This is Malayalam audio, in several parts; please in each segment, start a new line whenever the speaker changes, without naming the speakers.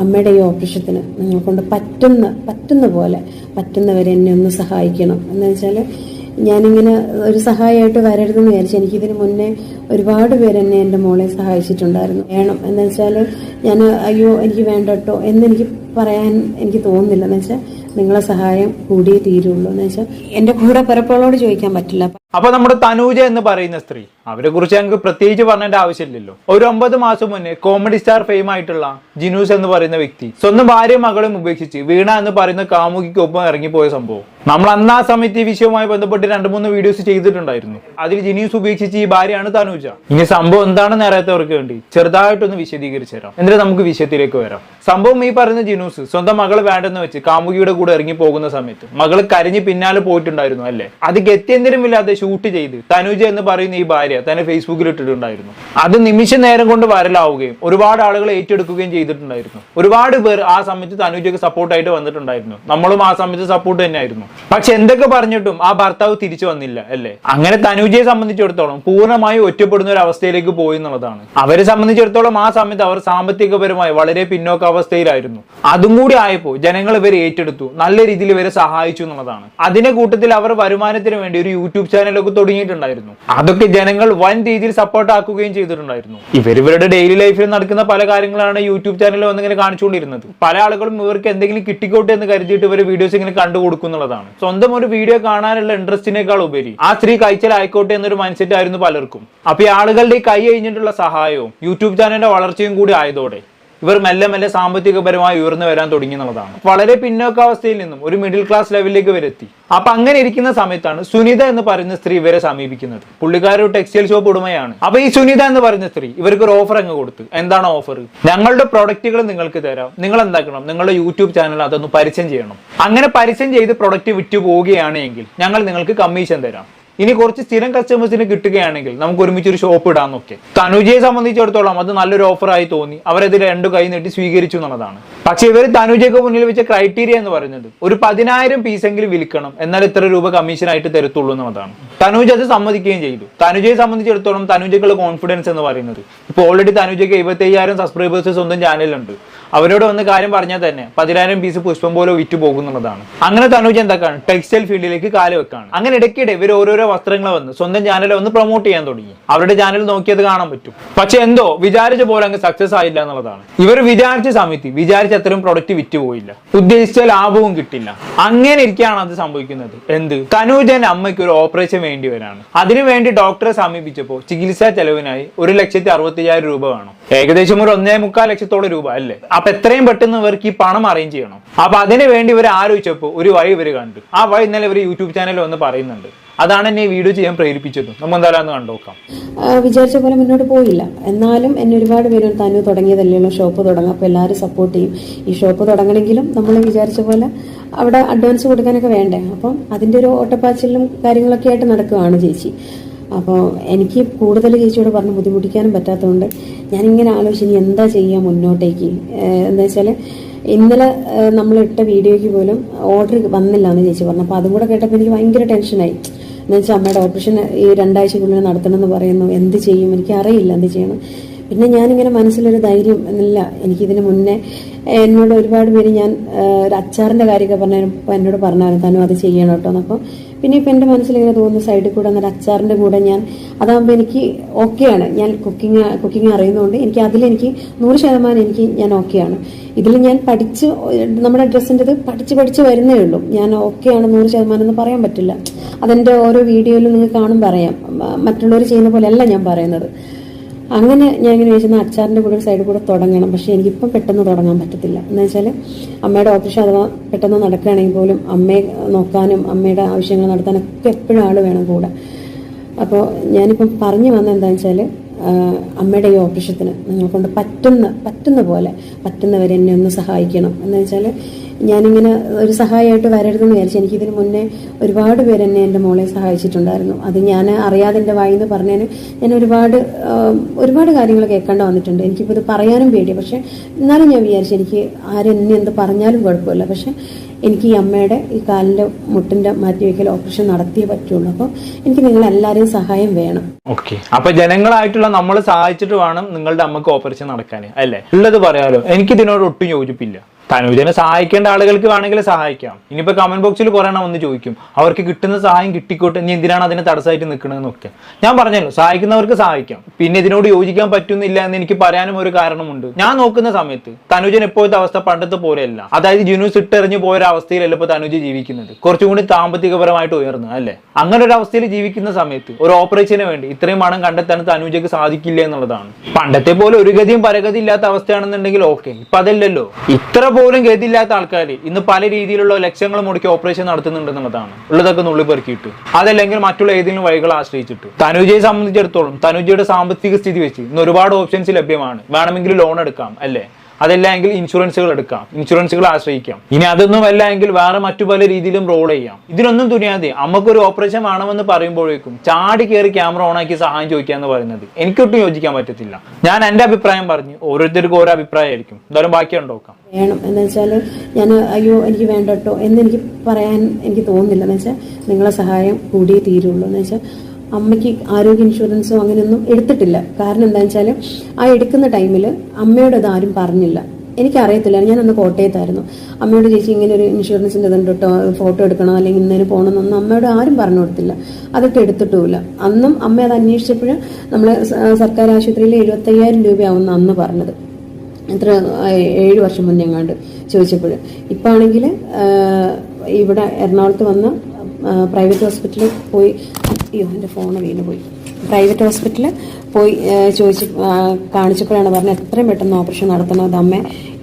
അമ്മയുടെ ഈ ഓപ്പറേഷത്തിന് നിങ്ങൾ കൊണ്ട് പറ്റുന്ന പറ്റുന്ന പോലെ പറ്റുന്നവരെ എന്നെ ഒന്ന് സഹായിക്കണം. എന്ന് വെച്ചാൽ ഞാനിങ്ങനെ ഒരു സഹായമായിട്ട് വരരുതെന്ന് വിചാരിച്ചു എനിക്കിതിന് മുന്നേ ഒരുപാട് പേര് എന്നെ എന്റെ മോളെ സഹായിച്ചിട്ടുണ്ടായിരുന്നു. വേണം എന്ന് വെച്ചാൽ ഞാൻ അയ്യോ എനിക്ക് വേണ്ട കേട്ടോ എന്നെനിക്ക് പറയാൻ എനിക്ക് തോന്നുന്നില്ല. എന്ന് വെച്ചാൽ നിങ്ങളെ സഹായം കൂടിയേ തീരുള്ളൂ. എന്ന് വെച്ചാൽ എന്റെ കൂടെ പിറപ്പുകളോട് ചോദിക്കാൻ പറ്റില്ല.
അപ്പൊ നമ്മുടെ തനൂജ എന്ന് പറയുന്ന സ്ത്രീ അവരെ കുറിച്ച് ഞങ്ങൾക്ക് പ്രത്യേകിച്ച് പറഞ്ഞേണ്ട ആവശ്യമില്ലല്ലോ. ഒരു ഒമ്പത് മാസം മുന്നേ കോമഡി സ്റ്റാർ ഫെയിം ആയിട്ടുള്ള ജിനൂസ് എന്ന് പറയുന്ന വ്യക്തി സ്വന്തം ഭാര്യ മകളും ഉപേക്ഷിച്ച് വീണ എന്ന് പറയുന്ന കാമുകിക്കൊപ്പം ഇറങ്ങിപ്പോയ സംഭവം. നമ്മൾ അന്ന് ആ സമയത്ത് ഈ വിഷയവുമായി ബന്ധപ്പെട്ട് രണ്ട് മൂന്ന് വീഡിയോസ് ചെയ്തിട്ടുണ്ടായിരുന്നു. അതിൽ ജിനൂസ് ഉപേക്ഷിച്ച് ഈ ഭാര്യയാണ് തനൂജ. ഇനി സംഭവം എന്താണെന്ന് അറിയാത്തവർക്ക് വേണ്ടി ചെറുതായിട്ടൊന്ന് വിശദീകരിച്ചു തരാം. എന്നിട്ട് നമുക്ക് വിഷയത്തിലേക്ക് വരാം. സംഭവം ഈ പറയുന്ന ജിനൂസ് സ്വന്തം മകൾ വേണ്ടെന്ന് വെച്ച് കാമുകിയുടെ കൂടെ ഇറങ്ങി പോകുന്ന സമയത്ത്. മകൾ കരഞ്ഞ് പിന്നാലെ പോയിട്ടുണ്ടായിരുന്നു അല്ലേ? അത് ഗത്യന്തരമില്ലാതെ ഷൂട്ട് ചെയ്ത് തനുജ എന്ന് പറയുന്ന ഈ ഭാര്യ തന്നെ ഫേസ്ബുക്കിൽ ഇട്ടിട്ടുണ്ടായിരുന്നു. അത് നിമിഷ നേരം കൊണ്ട് വരലാവുകയും ഒരുപാട് ആളുകൾ ഏറ്റെടുക്കുകയും ചെയ്തിട്ടുണ്ടായിരുന്നു. ഒരുപാട് പേർ ആ സമയത്ത് തനുജയ്ക്ക് സപ്പോർട്ടായിട്ട് വന്നിട്ടുണ്ടായിരുന്നു. നമ്മളും ആ സമയത്ത് സപ്പോർട്ട് തന്നെയായിരുന്നു. പക്ഷെ എന്തൊക്കെ പറഞ്ഞിട്ടും ആ ഭർത്താവ് തിരിച്ചു വന്നില്ല അല്ലേ? അങ്ങനെ തനുജയെ സംബന്ധിച്ചിടത്തോളം പൂർണമായും ഒറ്റപ്പെടുന്ന ഒരു അവസ്ഥയിലേക്ക് പോയി എന്നുള്ളതാണ്. അവരെ സംബന്ധിച്ചിടത്തോളം ആ സമയത്ത് അവർ സാമ്പത്തികപരമായി വളരെ പിന്നോക്ക അവസ്ഥയിലായിരുന്നു അതും കൂടി ആയപ്പോൾ ജനങ്ങൾ ഇവരെ ഏറ്റെടുത്തു. നല്ല രീതിയിൽ ഇവരെ സഹായിച്ചു എന്നുള്ളതാണ്. അതിന്റെ കൂട്ടത്തിൽ അവർ വരുമാനത്തിന് വേണ്ടി ഒരു യൂട്യൂബ് ചാനലൊക്കെ തുടങ്ങിയിട്ടുണ്ടായിരുന്നു. അതൊക്കെ ജനങ്ങൾ വൻ രീതിയിൽ സപ്പോർട്ട് ആക്കുകയും ചെയ്തിട്ടുണ്ടായിരുന്നു. ഇവർ ഇവരുടെ ഡെയിലി ലൈഫിൽ നടക്കുന്ന പല കാര്യങ്ങളാണ് യൂട്യൂബ് ചാനലിൽ വന്നിങ്ങനെ കാണിച്ചുകൊണ്ടിരുന്നത്. പല ആളുകളും ഇവർക്ക് എന്തെങ്കിലും കിട്ടിക്കോട്ടെ എന്ന് കരുതിയിട്ട് ഇവർ വീഡിയോസ് ഇങ്ങനെ കണ്ടു കൊടുക്കുന്നുള്ളതാണ് സ്വന്തം ഒരു വീഡിയോ കാണാനുള്ള ഇൻട്രസ്റ്റിനേക്കാൾ ഉപരി ആ സ്ത്രീ കഴിച്ചലായിക്കോട്ടെ എന്നൊരു മൈൻഡ് ആയിരുന്നു പലർക്കും. അപ്പൊ ഈ ആളുകളുടെ കൈ കഴിഞ്ഞിട്ടുള്ള സഹായവും യൂട്യൂബ് ചാനലിന്റെ വളർച്ചയും കൂടി ആയതോടെ ഇവർ മെല്ലെ മെല്ലെ സാമ്പത്തികപരമായി ഉയർന്നു വരാൻ തുടങ്ങി എന്നുള്ളതാണ്. വളരെ പിന്നോക്കാവസ്ഥയിൽ നിന്നും ഒരു മിഡിൽ ക്ലാസ് ലെവലിലേക്ക് വരെത്തി അപ്പൊ അങ്ങനെ ഇരിക്കുന്ന സമയത്താണ് സുനിത എന്ന് പറയുന്ന സ്ത്രീ ഇവരെ സമീപിക്കുന്നത്. പുള്ളിക്കാരി ഒരു ടെക്സ്റ്റൈൽ ഷോപ്പ് ഉടമയാണ്. അപ്പൊ ഈ സുനിത എന്ന് പറയുന്ന സ്ത്രീ ഇവർക്ക് ഒരു ഓഫർ അങ്ങ് കൊടുത്തു. എന്താണ് ഓഫർ ഞങ്ങളുടെ പ്രൊഡക്റ്റുകൾ നിങ്ങൾക്ക് തരാം. നിങ്ങൾ എന്താക്കണം? നിങ്ങളുടെ യൂട്യൂബ് ചാനൽ അതൊന്ന് പരിചയം ചെയ്യണം. അങ്ങനെ പരിചയം ചെയ്ത് പ്രൊഡക്റ്റ് വിറ്റു പോവുകയാണെങ്കിൽ ഞങ്ങൾ നിങ്ങൾക്ക് കമ്മീഷൻ തരാം. ഇനി കുറച്ച് സ്ഥിരം കസ്റ്റമേഴ്സിന് കിട്ടുകയാണെങ്കിൽ നമുക്ക് ഒരുമിച്ച് ഒരു ഷോപ്പ് ഇടാൻ നോക്കി തനുജയെ സംബന്ധിച്ചിടത്തോളം അത് നല്ലൊരു ഓഫറായി തോന്നി. അവരത് രണ്ടു കൈ നീട്ടി സ്വീകരിച്ചു എന്നുള്ളതാണ്. പക്ഷെ ഇവർ തനുജയ്ക്ക് മുന്നിൽ വെച്ച ക്രൈറ്റീരിയ എന്ന് പറയുന്നത് ഒരു പതിനായിരം പീസെങ്കിലും വിൽക്കണം എന്നാൽ ഇത്ര രൂപ കമ്മീഷൻ ആയിട്ട് തരത്തുള്ളൂ എന്നുള്ളതാണ്. തനുജ അത് സമ്മതിക്കുകയും ചെയ്തു. തനുജയെ സംബന്ധിച്ചിടത്തോളം തനുജയ്ക്കുള്ള കോൺഫിഡൻസ് എന്ന് പറയുന്നത് ഇപ്പൊ ഓൾറെഡി തനുജയ്ക്ക് എഴുപത്തി അയ്യായിരം സബ്സ്ക്രൈബേഴ്സ് സ്വന്തം ചാനലുണ്ട് അവരോട് വന്ന് കാര്യം പറഞ്ഞാൽ തന്നെ പതിനായിരം പീസ് പുഷ്പം പോലെ വിറ്റ് പോകുന്നുള്ളതാണ് അങ്ങനെ തനുജ എന്താക്കാണ്? ടെക്സ്റ്റൈൽ ഫീൽഡിലേക്ക് കാൽ വെക്കാണ്. അങ്ങനെ ഇടയ്ക്കിടെ ഇവർ ഓരോരോ വസ്ത്രങ്ങൾ വന്ന് സ്വന്തം ചാനൽ വന്ന് പ്രൊമോട്ട് ചെയ്യാൻ തുടങ്ങി. അവരുടെ ചാനൽ നോക്കിയത് കാണാൻ പറ്റും. പക്ഷെ എന്തോ വിചാരിച്ച പോലെ അങ്ങ് സക്സസ് ആയില്ല എന്നുള്ളതാണ്. ഇവർ വിചാരിച്ച സമയത്ത് വിചാരിച്ച അത്രയും പ്രൊഡക്റ്റ് വിറ്റ് പോയില്ല. ഉദ്ദേശിച്ച ലാഭവും കിട്ടില്ല. അങ്ങനെ ഇരിക്കുകയാണ് അത് സംഭവിക്കുന്നത്. എന്ത്? തനൂജന്റെ അമ്മയ്ക്ക് ഒരു ഓപ്പറേഷൻ വേണ്ടി വരാണ്. അതിനു വേണ്ടി ഡോക്ടറെ സമീപിച്ചപ്പോൾ ചികിത്സാ ചെലവിനായി ഒരു ലക്ഷത്തി അറുപത്തി അയ്യായിരം രൂപ വേണം. ഏകദേശം ഒരു ഒന്നേ മുക്കാൽ ലക്ഷത്തോളം രൂപ അല്ലേ? അപ്പൊ എത്രയും പെട്ടെന്ന് ഇവർക്ക് ഈ പണം അറേഞ്ച് ചെയ്യണം. അപ്പൊ അതിനു വേണ്ടി ഇവർ ആലോചിച്ചപ്പോൾ ഒരു വഴി ഇവർ കണ്ടു. ആ വഴി ഇന്നലെ ഇവർ യൂട്യൂബ് ചാനലിൽ വന്ന് പറയുന്നുണ്ട്. അതാണ് എന്നെ വീഡിയോ ചെയ്യാൻ പ്രേരിപ്പിച്ചത്. നമ്മൾ എന്തായാലും
കണ്ടുനോക്കാം വിചാരിച്ച പോലെ മുന്നോട്ട് പോയില്ല. എന്നാലും എന്നെ ഒരുപാട് പേര് തനു തുടങ്ങിയതല്ലേ ഷോപ്പ് തുടങ്ങാം. അപ്പോൾ എല്ലാവരും സപ്പോർട്ട് ചെയ്യും. ഈ ഷോപ്പ് തുടങ്ങണമെങ്കിലും നമ്മൾ വിചാരിച്ച പോലെ അവിടെ അഡ്വാൻസ് കൊടുക്കാനൊക്കെ വേണ്ടേ? അപ്പം അതിന്റെ ഒരു ഓട്ടപ്പാച്ചിലും കാര്യങ്ങളൊക്കെ ആയിട്ട് നടക്കുകയാണ് ചേച്ചി. അപ്പോൾ എനിക്ക് കൂടുതൽ ചേച്ചിയോട് പറഞ്ഞ് ബുദ്ധിമുട്ടിക്കാനും പറ്റാത്തതുകൊണ്ട് ഞാനിങ്ങനെ ആലോചിച്ച് ഇനി എന്താ ചെയ്യുക മുന്നോട്ടേക്ക്. എന്താ വെച്ചാൽ ഇന്നലെ നമ്മൾ ഇട്ട വീഡിയോയ്ക്ക് പോലും ഓർഡർ വന്നില്ല എന്ന് ചേച്ചി പറഞ്ഞു. അപ്പോൾ അതും കൂടെ കേട്ടപ്പോൾ എനിക്ക് ഭയങ്കര ടെൻഷനായി എന്ന് വെച്ചാൽ അമ്മയുടെ ഓപ്പറേഷൻ ഈ രണ്ടാഴ്ചക്കുള്ളിൽ നടത്തണമെന്ന് പറയുന്നു. എന്ത് ചെയ്യും? എനിക്ക് അറിയില്ല എന്ത് ചെയ്യണം. പിന്നെ ഞാനിങ്ങനെ മനസ്സിലൊരു ധൈര്യം എന്നില്ല. എനിക്കിതിന് മുന്നേ എന്നോട് ഒരുപാട് പേര് ഞാൻ ഒരു അച്ചാറിന്റെ കാര്യമൊക്കെ പറഞ്ഞപ്പോൾ എന്നോട് പറഞ്ഞായിരുന്നു. തന്നെ അത് ചെയ്യണം കേട്ടോ എന്നപ്പോൾ പിന്നെ ഇപ്പം എന്റെ മനസ്സിലിങ്ങനെ തോന്നുന്നു സൈഡിൽ കൂടെ നല്ല അച്ചാറിന്റെ കൂടെ ഞാൻ അതാകുമ്പോൾ എനിക്ക് ഓക്കെയാണ്. ഞാൻ കുക്കിംഗ് കുക്കിംഗ് അറിയുന്നതുകൊണ്ട് എനിക്ക് അതിലെനിക്ക് നൂറ് ശതമാനം എനിക്ക് ഞാൻ ഓക്കെയാണ്. ഇതിൽ ഞാൻ പഠിച്ച് നമ്മുടെ ഡ്രസ്സിന്റെ ഇത് പഠിച്ച് പഠിച്ച് വരുന്നേ ഉള്ളൂ. ഞാൻ ഓക്കെയാണ് നൂറ് ശതമാനം എന്ന് പറയാൻ പറ്റില്ല. അതെന്റെ ഓരോ വീഡിയോയിലും നിങ്ങൾ കാണും പറയാം. മറ്റുള്ളവർ ചെയ്യുന്ന പോലെയല്ല ഞാൻ പറയുന്നത്. അങ്ങനെ ഞാൻ ഇങ്ങനെ ചോദിച്ചാൽ അച്ചാറിന്റെ കൂടെ ഒരു സൈഡിൽ കൂടെ തുടങ്ങണം. പക്ഷേ എനിക്കിപ്പോൾ പെട്ടെന്ന് തുടങ്ങാൻ പറ്റത്തില്ല. എന്ന് വെച്ചാൽ അമ്മയുടെ ഓപ്പറേഷൻ അഥവാ പെട്ടെന്ന് നടക്കുകയാണെങ്കിൽ പോലും അമ്മയെ നോക്കാനും അമ്മയുടെ ആവശ്യങ്ങൾ നടത്താനൊക്കെ എപ്പോഴും ആൾ വേണം കൂടെ. അപ്പോൾ ഞാനിപ്പം പറഞ്ഞു വന്ന എന്താണെന്ന് വെച്ചാൽ അമ്മയുടെ ഈ ഓപ്പറേഷത്തിന് നിങ്ങളെക്കൊണ്ട് പറ്റുന്ന പറ്റുന്ന പോലെ പറ്റുന്നവരെ എന്നെ ഒന്ന് സഹായിക്കണം. എന്ന് വെച്ചാൽ ഞാനിങ്ങനെ ഒരു സഹായമായിട്ട് വരരുതെന്ന് വിചാരിച്ചു എനിക്കിതിന് മുന്നേ ഒരുപാട് പേര് എന്നെ എന്റെ മോളെ സഹായിച്ചിട്ടുണ്ടായിരുന്നു. അത് ഞാൻ അറിയാതെ എന്റെ വായി എന്ന് പറഞ്ഞതിന് ഞാൻ ഒരുപാട് ഒരുപാട് കാര്യങ്ങൾ കേൾക്കേണ്ട വന്നിട്ടുണ്ട്. എനിക്കിപ്പോൾ ഇത് പറയാനും പേടിയാണ് പക്ഷേ എന്നാലും ഞാൻ വിചാരിച്ചു എനിക്ക് ആരെന്നെ എന്ത് പറഞ്ഞാലും കുഴപ്പമില്ല. പക്ഷേ എനിക്ക് ഈ അമ്മയുടെ ഈ കാലിന്റെ മുട്ടിന്റെ മാറ്റിവെക്കൽ ഓപ്പറേഷൻ നടത്തിയേ പറ്റുള്ളൂ. അപ്പോൾ എനിക്ക് നിങ്ങൾ നിങ്ങളെല്ലാവരെയും സഹായം വേണം.
ഓക്കെ. അപ്പൊ ജനങ്ങളായിട്ടുള്ള നമ്മൾ സഹായിച്ചിട്ട് വേണം നിങ്ങളുടെ അമ്മയ്ക്ക് ഓപ്പറേഷൻ നടക്കാൻ അല്ലേ? ഉള്ളത് പറയാലോ. എനിക്ക് ഇതിനോട് ഒട്ടും യോജിപ്പില്ല. തനുജനെ സഹായിക്കേണ്ട ആളുകൾക്ക് വേണമെങ്കിൽ സഹായിക്കാം. ഇനിയിപ്പോൾ കമന്റ് ബോക്സിൽ കുറെ എണ്ണം വന്ന് ചോദിക്കും. അവർക്ക് കിട്ടുന്ന സഹായം കിട്ടിക്കോട്ടെ? ഇനി എന്തിനാണ് അതിന് തടസ്സമായിട്ട് നിൽക്കണമെന്നൊക്കെ ഞാൻ പറഞ്ഞല്ലോ സഹായിക്കുന്നവർക്ക് സഹായിക്കാം. പിന്നെ ഇതിനോട് യോജിക്കാൻ പറ്റുന്നില്ല എന്ന് എനിക്ക് പറയാനും ഒരു കാരണമുണ്ട്. ഞാൻ നോക്കുന്ന സമയത്ത് തനുജൻ ഇപ്പോഴത്തെ അവസ്ഥ പണ്ടത്തെ പോലെയല്ല. അതായത് ജിനു ഇട്ടെറിഞ്ഞു പോയ ഒരു അവസ്ഥയിലല്ല ഇപ്പോൾ തനുജ് ജീവിക്കുന്നത്. കുറച്ചും കൂടി സാമ്പത്തികപരമായിട്ട് ഉയർന്നു അല്ലേ? അങ്ങനെ ഒരു അവസ്ഥയിൽ ജീവിക്കുന്ന സമയത്ത് ഒരു ഓപ്പറേഷന് വേണ്ടി ഇത്രയും പണം കണ്ടെത്താൻ തനുജയ്ക്ക് സാധിക്കില്ല എന്നുള്ളതാണ്. പണ്ടത്തെ പോലെ ഒരു ഗതിയും പരഗതി ഇല്ലാത്ത അവസ്ഥയാണെന്നുണ്ടെങ്കിൽ ഓക്കെ. ഇപ്പൊ അതല്ലല്ലോ. ഇത്ര പോലും ഗതിയില്ലാത്ത ആൾക്കാർ ഇന്ന് പല രീതിയിലുള്ള ലക്ഷ്യങ്ങൾ മുടക്കി ഓപ്പറേഷൻ നടത്തുന്നുണ്ട് എന്നുള്ളതാണ് ഉള്ളതൊക്കെ നുള്ളി പെറുക്കിയിട്ട്. അതല്ലെങ്കിൽ മറ്റുള്ള ഏതെങ്കിലും വഴികൾ ആശ്രയിച്ചിട്ട്. തനുജയെ സംബന്ധിച്ചിടത്തോളം തനുജയുടെ സാമ്പത്തിക സ്ഥിതി വെച്ച് ഇന്ന് ഒരുപാട് ഓപ്ഷൻസ് ലഭ്യമാണ്. വേണമെങ്കിൽ ലോൺ എടുക്കാം അല്ലേ? അതല്ലെങ്കിൽ ഇൻഷുറൻസുകൾ എടുക്കാം ഇൻഷുറൻസുകൾ ആശ്രയിക്കാം. ഇനി അതൊന്നും അല്ല എങ്കിൽ വേറെ മറ്റു പല രീതിയിലും റോൾ ചെയ്യാം. ഇതിനൊന്നും തുനിയാതെ നമുക്കൊരു ഓപ്പറേഷൻ വേണമെന്ന് പറയുമ്പോഴേക്കും ചാടി കയറി ക്യാമറ ഓണാക്കി സഹായം ചോദിക്കുക എന്ന് പറയുന്നത് എനിക്കൊട്ടും യോജിക്കാൻ പറ്റത്തില്ല. ഞാൻ എന്റെ അഭിപ്രായം പറഞ്ഞു ഓരോരുത്തർക്കും ഓരോ അഭിപ്രായമായിരിക്കും. എന്തായാലും ബാക്കി ഉണ്ടോക്കാം
വേണം. എന്ന് വെച്ചാൽ ഞാൻ അയ്യോ എനിക്ക് വേണ്ടട്ടോ എന്ന് എനിക്ക് പറയാൻ എനിക്ക് തോന്നുന്നില്ല. എന്ന് വെച്ചാൽ നിങ്ങളെ സഹായം കൂടിയേ തീരുള്ളൂ. എന്ന് വെച്ചാൽ അമ്മയ്ക്ക് ആരോഗ്യ ഇൻഷുറൻസോ അങ്ങനെയൊന്നും എടുത്തിട്ടില്ല. കാരണം എന്താ വെച്ചാൽ ആ എടുക്കുന്ന ടൈമിൽ അമ്മയോട് ആരും പറഞ്ഞില്ല. എനിക്കറിയത്തില്ല. ഞാൻ അന്ന് കോട്ടയത്തായിരുന്നു. അമ്മയോട് ചേച്ചി ഇങ്ങനെ ഒരു ഇൻഷുറൻസിന്റെ ഇതുണ്ട് കേട്ടോ ഫോട്ടോ എടുക്കണോ അല്ലെങ്കിൽ ഇന്നതിന് പോകണമെന്നൊന്നും അമ്മയോട് ആരും പറഞ്ഞു കൊടുത്തില്ല. അതൊക്കെ എടുത്തിട്ടുമില്ല. അന്നും അമ്മ അത് അന്വേഷിച്ചപ്പോൾ നമ്മൾ സർക്കാർ ആശുപത്രിയിൽ എഴുപത്തയ്യായിരം രൂപയാവുന്ന അന്ന് പറഞ്ഞത്. എത്ര ഏഴ് വർഷം മുന്നേ എങ്ങാണ്ട് ചോദിച്ചപ്പോൾ ഇപ്പം ആണെങ്കിൽ ഇവിടെ എറണാകുളത്ത് വന്ന് പ്രൈവറ്റ് ഹോസ്പിറ്റലിൽ പോയി അയ്യോ എന്റെ ഫോണ് വീണ് പോയി. പ്രൈവറ്റ് ഹോസ്പിറ്റലിൽ പോയി ചോദിച്ച് കാണിച്ചപ്പോഴാണ് പറഞ്ഞത് എത്രയും പെട്ടെന്ന് ഓപ്പറേഷൻ നടത്തണം. അമ്മ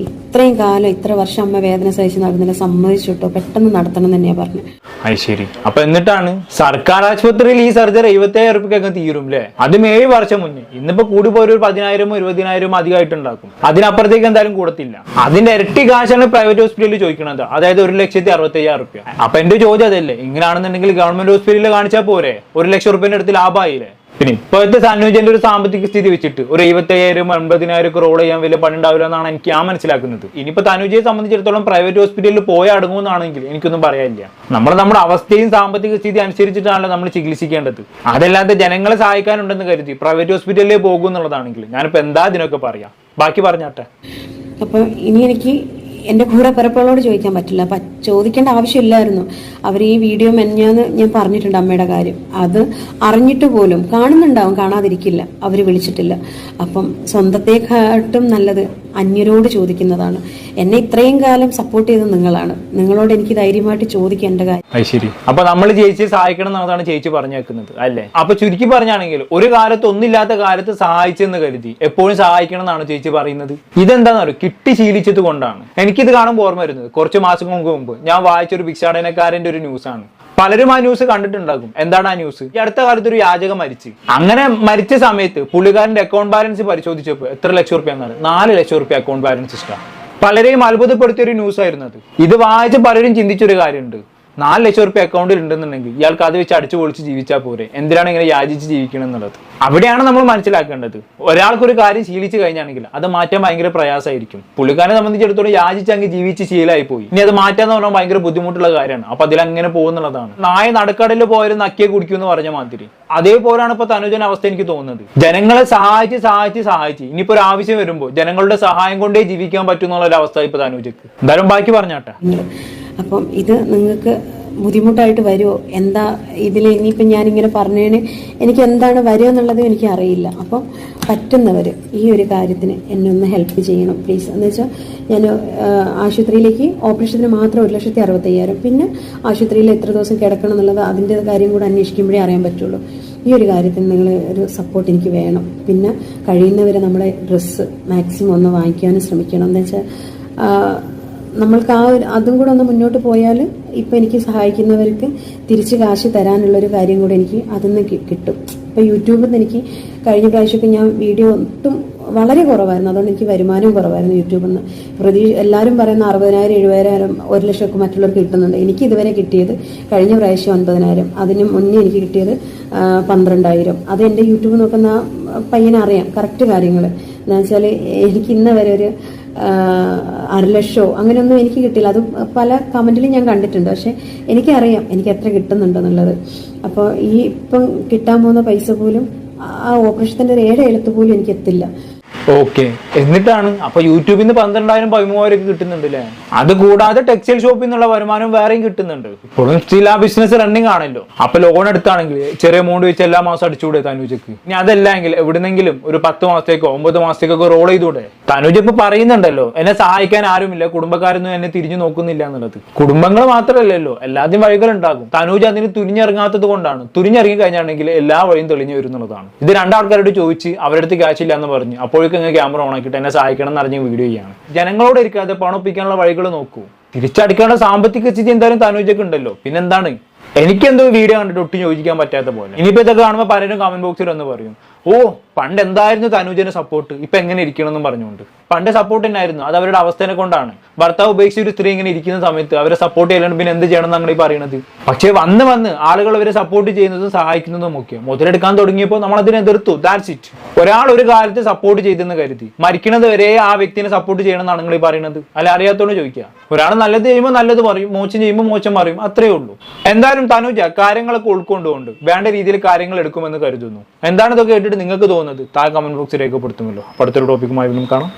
ഇത്രയും കാലം ഇത്ര വർഷം അമ്മ വേദന സഹിച്ച് നടന്നില്ല സമ്മതിച്ചിട്ടോ പെട്ടെന്ന് നടത്തണം തന്നെയാണ് പറഞ്ഞത്.
അത് ശരി. അപ്പൊ എന്നിട്ടാണ് സർക്കാർ ആശുപത്രിയിൽ ഈ സർജറി എഴുപത്തേഴ് റുപ്യൊക്കെ തീരും അല്ലേ അതും ഏഴ് വർഷം മുന്നേ. ഇന്നിപ്പോ കൂടി പോയ ഒരു പതിനായിരമോ ഇരുപതിനായിരമോ അധികമായിട്ട് ഉണ്ടാക്കും അതിനപ്പുറത്തേക്ക് എന്തായാലും കൂടത്തില്ല. അതിന്റെ ഇരട്ടി കാശാണ് പ്രൈവറ്റ് ഹോസ്പിറ്റലിൽ ചോദിക്കുന്നത് അതായത് ഒരു ലക്ഷത്തി അറുപത്തി അയ്യായിരം റുപ്യ അപ്പൊ എന്റെ ചോദ്യം അതല്ലേ? ഇങ്ങനെയാണെന്നുണ്ടെങ്കിൽ ഗവൺമെന്റ് ഹോസ്പിറ്റലിൽ കാണിച്ചാൽ പോരെ? ഒരു ലക്ഷം റുപ്യന്റെ അടുത്ത് ലാഭമായില്ലേ പിന്നെ ഇപ്പോഴത്തെ സന്നുജന്റെ ഒരു സാമ്പത്തിക സ്ഥിതി വെച്ചിട്ട് ഒരു എഴുപത്തയ്യായിരം അൻപതിനായിരം റോൾ ചെയ്യാൻ വലിയ പണി ഉണ്ടാവില്ല എന്നാണ് എനിക്ക് ഞാൻ മനസ്സിലാക്കുന്നത്. ഇനിയിപ്പോ തനുജയെ സംബന്ധിച്ചിടത്തോളം പ്രൈവറ്റ് ഹോസ്പിറ്റലിൽ പോയി അടങ്ങുമെന്നാണെങ്കിൽ എനിക്കൊന്നും പറയാനില്ല. നമ്മൾ നമ്മുടെ അവസ്ഥയും സാമ്പത്തിക സ്ഥിതി അനുസരിച്ചിട്ടാണല്ലോ നമ്മൾ ചികിത്സിക്കേണ്ടത്. അതല്ലാതെ ജനങ്ങളെ സഹായിക്കാനുണ്ടെന്ന് കരുതി പ്രൈവറ്റ് ഹോസ്പിറ്റലിലേ പോകും എന്നുള്ളതാണെങ്കിൽ ഞാനിപ്പോ എന്താ ഇതിനൊക്കെ പറയാം? ബാക്കി പറഞ്ഞാട്ടെ.
അപ്പം ഇനി എനിക്ക് എന്റെ കൂടെ പിറപ്പുകളോട് ചോദിക്കാൻ പറ്റില്ല. ചോദിക്കേണ്ട ആവശ്യമില്ലായിരുന്നു. അവർ ഈ വീഡിയോ മെനഞ്ഞാന്ന് ഞാൻ പറഞ്ഞിട്ടുണ്ട് അമ്മയുടെ കാര്യം. അത് അറിഞ്ഞിട്ട് പോലും കാണുന്നുണ്ടാവും കാണാതിരിക്കില്ല. അവർ വിളിച്ചിട്ടില്ല. അപ്പം സ്വന്തത്തെക്കാട്ടും നല്ലത് അന്യരോട് ചോദിക്കുന്നതാണ്. എന്നെ ഇത്രയും കാലം സപ്പോർട്ട് ചെയ്തത് നിങ്ങളാണ്. നിങ്ങളോട് എനിക്ക് ധൈര്യമായിട്ട് ചോദിക്കേണ്ട കാര്യം.
ശരി. അപ്പൊ നമ്മൾ ചേച്ചിയെ സഹായിക്കണം എന്നുള്ളതാണ് ചേച്ചി പറഞ്ഞേക്കുന്നത് അല്ലേ? അപ്പൊ ചുരുക്കി പറഞ്ഞാണെങ്കിൽ ഒരു കാലത്ത് ഒന്നില്ലാത്ത കാലത്ത് സഹായിച്ചെന്ന് കരുതി എപ്പോഴും സഹായിക്കണം എന്നാണ് ചേച്ചി പറയുന്നത്. ഇതെന്താണെന്ന് അറിയോ? കിട്ടി ശീലിച്ചത് കൊണ്ടാണ്. എനിക്കിത് കാണുമ്പോൾ ഓർമ്മ വരുന്നത്. കുറച്ച് മാസങ്ങൾക്ക് മുമ്പ് ഞാൻ വായിച്ച ഒരു ഭിക്ഷാടനക്കാരന്റെ ഒരു ന്യൂസാണ് പലരും ആ ന്യൂസ് കണ്ടിട്ടുണ്ടാകും. എന്താണ് ആ ന്യൂസ്? ഈ അടുത്ത കാലത്ത് ഒരു യാചകം മരിച്ച്. അങ്ങനെ മരിച്ച സമയത്ത് പുള്ളിക്കാരന്റെ അക്കൗണ്ട് ബാലൻസ് പരിശോധിച്ചപ്പോൾ എത്ര ലക്ഷം റുപ്യ എന്നാണ്? നാല് ലക്ഷം റുപ്യ അക്കൗണ്ട് ബാലൻസ് ഇഷ്ടമാണ്. പലരെയും അത്ഭുതപ്പെടുത്തിയ ഒരു ന്യൂസ് ആയിരുന്നു അത്. ഇത് വായിച്ച് പലരും ചിന്തിച്ചൊരു കാര്യമുണ്ട്. നാല് ലക്ഷം റുപ്യ അക്കൗണ്ടിൽ ഉണ്ടെന്നുണ്ടെങ്കിൽ ഇയാൾക്ക് അത് വെച്ച് അടിച്ചു പൊളിച്ച് ജീവിച്ചാൽ പോരെ. എന്തിനാണ് ഇങ്ങനെ യാചിച്ച് ജീവിക്കണം എന്നുള്ളത് അവിടെയാണ് നമ്മൾ മനസ്സിലാക്കേണ്ടത്. ഒരാൾക്കൊരു കാര്യം ശീലിച്ചു കഴിഞ്ഞാണെങ്കിൽ അത് മാറ്റാൻ ഭയങ്കര പ്രയാസമായിരിക്കും. പുള്ളിക്കാരനെ സംബന്ധിച്ചിടത്തോളം യാചിച്ച് അങ്ങ് ജീവിച്ച് ശീലമായി പോയി. ഇനി അത് മാറ്റാന്ന് പറഞ്ഞാൽ ഭയങ്കര ബുദ്ധിമുട്ടുള്ള കാര്യമാണ്. അപ്പൊ അതിലങ്ങനെ പോകുന്നുള്ളതാണ്. നായ നടുക്കടലിൽ പോയാലും നക്കിയെ കുടിക്കും എന്ന് പറഞ്ഞ മാതിരി. അതേപോലെയാണ് ഇപ്പൊ തനുജന അവസ്ഥ എനിക്ക് തോന്നുന്നത്. ജനങ്ങളെ സഹായിച്ച് സഹായിച്ച് സഹായിച്ച് ഇനിയിപ്പോ ഒരു ആവശ്യം വരുമ്പോൾ ജനങ്ങളുടെ സഹായം കൊണ്ടേ ജീവിക്കാൻ പറ്റുന്നുള്ള ഒരു അവസ്ഥ ഇപ്പൊ തനുജക്ക്. എന്തായാലും ബാക്കി പറഞ്ഞാട്ടെ.
അപ്പം ഇത് നിങ്ങൾക്ക് ബുദ്ധിമുട്ടായിട്ട് വരുമോ? എന്താ ഇതിൽ ഇനിയിപ്പം ഞാനിങ്ങനെ പറഞ്ഞതിന് എനിക്ക് എന്താണ് വരിക എന്നുള്ളതും എനിക്ക് അറിയില്ല അപ്പം പറ്റുന്നവർ ഈ ഒരു കാര്യത്തിന് എന്നെ ഒന്ന് ഹെൽപ്പ് ചെയ്യണം പ്ലീസ് എന്ന് വെച്ചാൽ ഞാൻ ആശുപത്രിയിലേക്ക് ഓപ്പറേഷത്തിന് മാത്രം ഒരു ലക്ഷത്തി അറുപത്തയ്യായിരം. പിന്നെ ആശുപത്രിയിൽ എത്ര ദിവസം കിടക്കണം എന്നുള്ളത് അതിന്റെ കാര്യം കൂടെ അന്വേഷിക്കുമ്പോഴേ അറിയാൻ പറ്റുള്ളൂ. ഈ ഒരു കാര്യത്തിന് നിങ്ങൾ ഒരു സപ്പോർട്ട് എനിക്ക് വേണം. പിന്നെ കഴിയുന്നവരെ നമ്മുടെ ഡ്രസ്സ് മാക്സിമം ഒന്ന് വാങ്ങിക്കാനും ശ്രമിക്കണം. എന്ന് വെച്ചാൽ നമ്മൾക്ക് ആ ഒരു അതും കൂടെ ഒന്ന് മുന്നോട്ട് പോയാൽ ഇപ്പം എനിക്ക് സഹായിക്കുന്നവർക്ക് തിരിച്ച് കാശ് തരാനുള്ളൊരു കാര്യം കൂടെ എനിക്ക് അതിൽ നിന്ന് കിട്ടും. ഇപ്പം യൂട്യൂബിൽ നിന്ന് എനിക്ക് കഴിഞ്ഞ പ്രാവശ്യമൊക്കെ ഞാൻ വീഡിയോ ഒട്ടും വളരെ കുറവായിരുന്നു. അതുകൊണ്ട് എനിക്ക് വരുമാനവും കുറവായിരുന്നു യൂട്യൂബിൽ നിന്ന്. പ്രതീ എല്ലാവരും പറയുന്ന അറുപതിനായിരം എഴുപതിനായിരം ഒരു ലക്ഷമൊക്കെ മറ്റുള്ളവർക്ക് കിട്ടുന്നുണ്ട്. എനിക്ക് ഇതുവരെ കിട്ടിയത് കഴിഞ്ഞ പ്രാവശ്യം ഒൻപതിനായിരം അതിന് മുന്നേ എനിക്ക് കിട്ടിയത് പന്ത്രണ്ടായിരം. അത് എന്റെ യൂട്യൂബ് നോക്കുന്ന പയ്യനറിയാം. കറക്റ്റ് കാര്യങ്ങൾ എന്നുവെച്ചാൽ എനിക്ക് ഇന്ന് വരെ ഒരു അരലക്ഷോ അങ്ങനെയൊന്നും എനിക്ക് കിട്ടിയില്ല. അത് പല കമന്റിലും ഞാൻ കണ്ടിട്ടുണ്ട്. പക്ഷെ എനിക്കറിയാം എനിക്ക് എത്ര കിട്ടുന്നുണ്ടെന്നുള്ളത്. അപ്പോൾ ഈ ഇപ്പം കിട്ടാൻ പോകുന്ന പൈസ പോലും ആ ഓപ്പറേഷത്തിന്റെ ഒരു ഏഴ് എഴുത്ത് പോലും എനിക്ക് എത്തില്ല
ഓക്കെ. എന്നിട്ടാണ്? അപ്പൊ യൂട്യൂബിൽ നിന്ന് പന്ത്രണ്ടായിരം പതിമൂവായിരം കിട്ടുന്നുണ്ട് അല്ലേ അത് കൂടാതെ ടെക്സ്റ്റൈൽ ഷോപ്പിൽ നിന്നുള്ള വരുമാനം വേറെയും കിട്ടുന്നുണ്ട്. ഇപ്പോഴും സ്റ്റിൽ ആ ബിസിനസ് റണ്ണിങ് ആണല്ലോ. അപ്പൊ ലോൺ എടുത്താണെങ്കിൽ ചെറിയ എമൗണ്ട് വെച്ച് എല്ലാ മാസം അടിച്ചുകൂടെ തനുജക്ക്? ഇനി അതല്ല എങ്കിൽ എവിടുന്നെങ്കിലും ഒരു പത്ത് മാസത്തേക്കോ ഒമ്പത് മാസത്തേക്കോ റോൾ ചെയ്തൂടെ തനുജ ഇപ്പൊ പറയുന്നുണ്ടല്ലോ എന്നെ സഹായിക്കാൻ ആരുമില്ല കുടുംബക്കാരൊന്നും എന്നെ തിരിഞ്ഞു നോക്കുന്നില്ല എന്നുള്ളത്. കുടുംബങ്ങൾ മാത്രമല്ലല്ലോ എല്ലാത്തിനും വഴികൾ ഉണ്ടാകും. തനൂജ് അതിന് തുനിഞ്ഞിറങ്ങാത്തത് കൊണ്ടാണ്. തുനിഞ്ഞിറങ്ങി കഴിഞ്ഞാണെങ്കിൽ എല്ലാ വഴിയും തെളിഞ്ഞു വരുന്നുള്ളതാണ് ഇത് രണ്ടാൾക്കാരോട് ചോദിച്ച് അവരുടെ അടുത്ത് ക്യാഷ് ഇല്ല എന്ന് പറഞ്ഞു അപ്പോഴേക്കും ഇങ്ങനെ ക്യാമറ ഓൺ ആക്കിയിട്ട് എന്നെ സഹായിക്കണം എന്ന് അറിഞ്ഞ വീഡിയോ ചെയ്യാണ് ജനങ്ങളോട് ഇരിക്കാതെ പണൊപ്പിക്കാനുള്ള വഴികൾ നോക്കൂ. തിരിച്ചടിക്കാനുള്ള സാമ്പത്തിക സ്ഥിതി എന്തായാലും തനുജൊക്കെ ഉണ്ടല്ലോ. പിന്നെന്താണ് എനിക്കെന്തോ വീഡിയോ കണ്ടിട്ട് ഒട്ടും യോജിക്കാൻ പറ്റാത്ത പോലെ. ഇനിയിപ്പോ ഇതൊക്കെ കാണുമ്പോൾ പലരും കമന്റ് ബോക്സിൽ ഒന്ന് പറയും. ഓ പണ്ട് എന്തായിരുന്നു തനുജന് സപ്പോർട്ട് ഇപ്പൊ എങ്ങനെ ഇരിക്കണമെന്നും പറഞ്ഞുകൊണ്ട്. പണ്ട് സപ്പോർട്ട് തന്നെയായിരുന്നു അത് അവരുടെ അവസ്ഥനെ കൊണ്ടാണ്. ഭർത്താവ് ഉപേക്ഷിച്ച ഒരു സ്ത്രീ ഇങ്ങനെ ഇരിക്കുന്ന സമയത്ത് അവരെ സപ്പോർട്ട് ചെയ്യലാണ് പിന്നെ എന്ത് ചെയ്യണം എന്നാണ് ഈ പറയുന്നത് പക്ഷേ വന്ന് വന്ന് ആളുകൾ അവരെ സപ്പോർട്ട് ചെയ്യുന്നതും സഹായിക്കുന്നതും ഒക്കെ. മുതലെടുക്കാൻ തുടങ്ങിയപ്പോൾ നമ്മൾ അതിനെ എതിർത്തു. ദാറ്റ്സ് ഇറ്റ് ഒരാൾ ഒരു കാലത്ത് സപ്പോർട്ട് ചെയ്തെന്ന് കരുതി. മരിക്കുന്നത് വരെ ആ വ്യക്തിനെ സപ്പോർട്ട് ചെയ്യണം എന്നാണ് നിങ്ങൾ ഈ പറയുന്നത് അല്ല അറിയാത്തോണ്ട് ചോദിക്കുക. ഒരാൾ നല്ലത് ചെയ്യുമ്പോൾ നല്ലത് പറയും മോശം ചെയ്യുമ്പോൾ മോശം പറയും അത്രേ ഉള്ളൂ. എന്തായാലും തനുജ കാര്യങ്ങളൊക്കെ ഉൾക്കൊണ്ടുകൊണ്ട് വേണ്ട രീതിയിൽ കാര്യങ്ങൾ എടുക്കുമെന്ന് കരുതുന്നു. എന്താണ് ഇതൊക്കെ കേട്ടിട്ട് നിങ്ങൾക്ക് തോന്നുന്നത്? താഴെ കമന്റ് ബോക്സിൽ രേഖപ്പെടുത്തുമല്ലോ. അടുത്തൊരു ടോപ്പിക്കുമായി വീണ്ടും കാണാം.